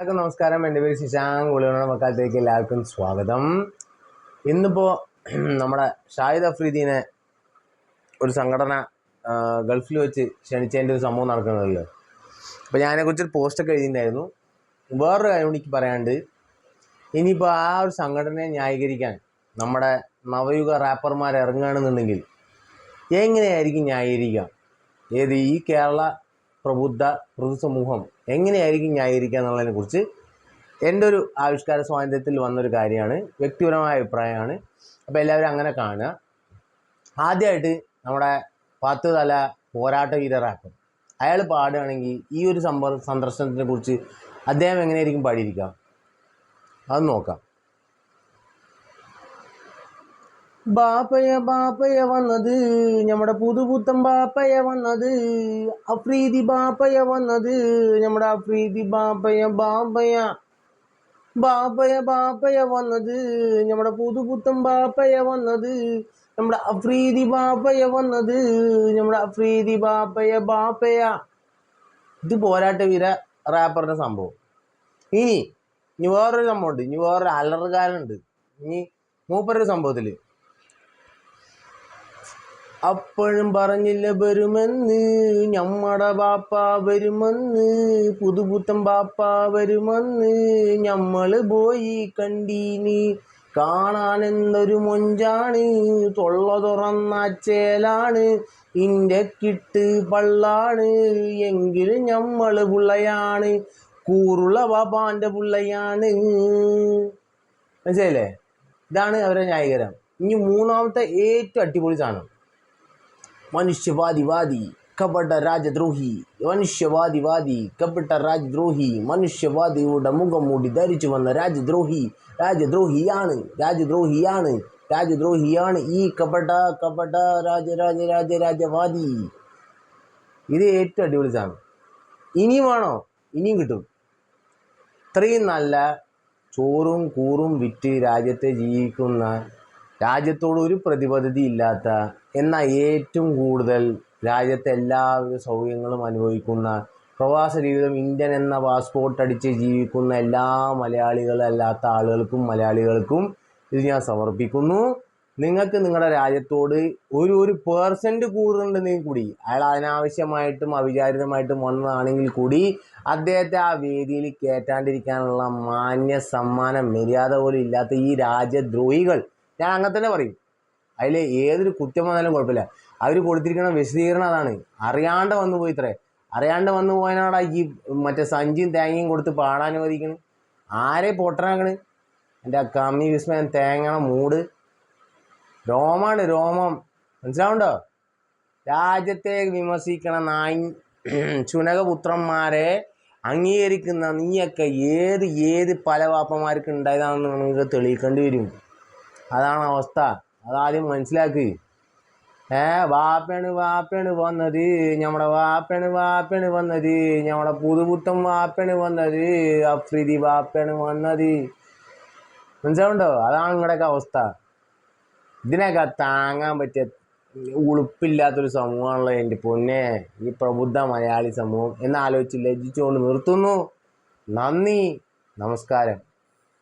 എല്ലാവർക്കും നമസ്കാരം. എന്റെ പേര് ശിശാങ് ഗുളികളുടെ മക്കാലത്തേക്ക് എല്ലാവർക്കും സ്വാഗതം. ഇന്നിപ്പോൾ നമ്മുടെ ഷാഹിദ് അഫ്രീദീനെ ഒരു സംഘടന ഗൾഫിൽ വെച്ച് ക്ഷണിച്ചതിന്റെ ഒരു സംഭവം നടക്കുന്നുണ്ട് അപ്പോൾ ഒരു പോസ്റ്റൊക്കെ എഴുതിയിട്ടുണ്ടായിരുന്നു. വേറൊരു കാര്യം എനിക്ക് പറയാണ്ട് ഇനിയിപ്പോൾ ആ ഒരു സംഘടനയെ ന്യായീകരിക്കാൻ നമ്മുടെ നവയുഗ റാപ്പർമാർ ഇറങ്ങുകയാണെന്നുണ്ടെങ്കിൽ എങ്ങനെയായിരിക്കും ന്യായീകരിക്കുക? ഏത് ഈ കേരള പ്രബുദ്ധ പൊതുസമൂഹം എങ്ങനെയായിരിക്കും ന്യായീകരിക്കുക എന്നുള്ളതിനെ കുറിച്ച് എന്റെ ഒരു ആവിഷ്കാര സ്വാതന്ത്ര്യത്തിൽ വന്നൊരു കാര്യമാണ്. വ്യക്തിപരമായ അഭിപ്രായമാണ്. അപ്പോൾ എല്ലാവരും അങ്ങനെ കാണുക. ആദ്യമായിട്ട് നമ്മുടെ പത്ത് തല പോരാട്ട വീരറാക്കും അയാൾ പാടുകയാണെങ്കിൽ ഈ ഒരു സംഭവ സന്ദർശനത്തിനെ കുറിച്ച് അദ്ദേഹം എങ്ങനെയായിരിക്കും പാടിയിരിക്കുക? അത് നോക്കാം. ബാപ്പയ ബാപ്പയ വന്നത്. നമ്മുടെ പുതുപുത്തൻ ബാപ്പയ വന്നത്. അഫ്രീദി ബാപ്പയ വന്നത്. നമ്മുടെ അഫ്രീദി ബാപ്പയ ബാപ്പയ. ബാപ്പയ ബാപ്പയ വന്നത്. നമ്മുടെ പുതുപുത്തൻ ബാപ്പയ വന്നത്. നമ്മുടെ അഫ്രീദി ബാപ്പയ വന്നത്. നമ്മുടെ അഫ്രീദി ബാപ്പയ ബാപ്പയ. ഇത് പോരാട്ട വീര റാപ്പറിന്റെ സംഭവം. ഇനി ഇനി വേറൊരു സംഭവമുണ്ട്. ഇനി വേറൊരു അലറുകാരുണ്ട് ഇനി മൂപ്പരൊരു സംഭവത്തിൽ. അപ്പോഴും പറഞ്ഞില്ല വരുമെന്ന്. ഞമ്മടെ ബാപ്പ വരുമെന്ന്. പുതുപുത്തൻ ബാപ്പ വരുമെന്ന്. ഞമ്മൾ പോയി കണ്ടീനി. കാണാനെന്തൊരു മൊഞ്ചാണ്. തൊള്ള തുറന്ന ചേലാണ്. ഇന്റെ കിട്ട് പള്ളാണ്. എങ്കിലും ഞമ്മൾ പുള്ളയാണ്. കൂറുള്ള ബാപ്പാന്റെ പുള്ളയാണ്. മനസ്സിലായില്ലേ? ഇതാണ് അവരുടെ ന്യായീകരണം. ഇനി മൂന്നാമത്തെ ഏറ്റവും അടിപൊളി സാധനം. മനുഷ്യവാദിവാദി കപട രാജദ്രോഹി. മനുഷ്യവാദിവാദി കപട രാജദ്രോഹി. മനുഷ്യവാദിയുടെ മുഖം മൂടി ധരിച്ചു വന്ന രാജദ്രോഹി രാജദ്രോഹിയാണ് രാജദ്രോഹിയാണ് രാജദ്രോഹിയാണ് ഈ കപട കപട രാജ രാജ രാജ രാജവാദി. ഇത് ഏറ്റവും അടിപൊളി സാധനം. ഇനിയും വേണോ? ഇനിയും കിട്ടും. ഇത്രയും നല്ല ചോറും കൂറും വിറ്റ് രാജ്യത്തെ ജീവിക്കുന്ന രാജ്യത്തോട് ഒരു പ്രതിബദ്ധത ഇല്ലാത്ത എന്നാൽ ഏറ്റവും കൂടുതൽ രാജ്യത്തെ എല്ലാവിധ സൗകര്യങ്ങളും അനുഭവിക്കുന്ന പ്രവാസ ജീവിതം ഇന്ത്യൻ എന്ന പാസ്പോർട്ട് അടിച്ച് ജീവിക്കുന്ന എല്ലാ മലയാളികളല്ലാത്ത ആളുകൾക്കും മലയാളികൾക്കും ഇത് ഞാൻ സമർപ്പിക്കുന്നു. നിങ്ങൾക്ക് നിങ്ങളുടെ രാജ്യത്തോട് ഒരു ഒരു പേഴ്സന്റ് കൂടുന്നുണ്ടെങ്കിൽ കൂടി അയാൾ അനാവശ്യമായിട്ടും അവിചാരിതമായിട്ടും വന്നതാണെങ്കിൽ കൂടി അദ്ദേഹത്തെ ആ വേദിയിൽ കയറ്റാണ്ടിരിക്കാനുള്ള മാന്യ സമ്മാനം മര്യാദ പോലും ഇല്ലാത്ത ഈ രാജ്യദ്രോഹികൾ ഞാൻ അങ്ങനെ തന്നെ പറയും. അതിൽ ഏതൊരു കുറ്റം വന്നാലും കുഴപ്പമില്ല. അവർ കൊടുത്തിരിക്കുന്ന വിശദീകരണം അതാണ്. അറിയാണ്ട് വന്നു പോയി ഇത്രേ. അറിയാണ്ട് വന്നു പോയനാടാ ഈ മറ്റേ സഞ്ചിയും തേങ്ങയും കൊടുത്ത് പാടാൻ അനുവദിക്കണ്. ആരെ പൊട്ടനാക്കണ്? എന്റെ കമ്മി വിസ്മയം തേങ്ങണ മൂട്. രോമാണ് രോമം. മനസ്സിലാവുണ്ടോ രാജ്യത്തെ വിമർശിക്കണ നായി ചുനകപുത്രന്മാരെ അംഗീകരിക്കുന്ന നീയൊക്കെ ഏത് ഏത് പല വാപ്പന്മാർക്ക് ഉണ്ടായതാണെന്ന് നിങ്ങൾക്ക് തെളിയിക്കേണ്ടി വരും. അതാണ് അവസ്ഥ. അതാദ്യം മനസ്സിലാക്കി. ഏ വാപ്പയാണ് വാപ്പയാണ് വന്നത് നമ്മുടെ വാപ്പയാണ് വാപ്പയാണ് വന്നത് നമ്മുടെ പുതുപുത്തൻ വാപ്പയാണ് വന്നത് അഫ്രീദി വാപ്പയാണ് വന്നത്. മനസ്സിലാവുണ്ടോ അതാണ് നിങ്ങളുടെയൊക്കെ അവസ്ഥ. ഇതിനൊക്കെ താങ്ങാൻ പറ്റിയ ഉളുപ്പില്ലാത്തൊരു സമൂഹമാണല്ലോ എന്റെ പൊന്നെ. ഈ പ്രബുദ്ധ മലയാളി സമൂഹം. എന്നാലോചിച്ച് ലജ്ജിച്ചുകൊണ്ട് നിർത്തുന്നു. നന്ദി. നമസ്കാരം.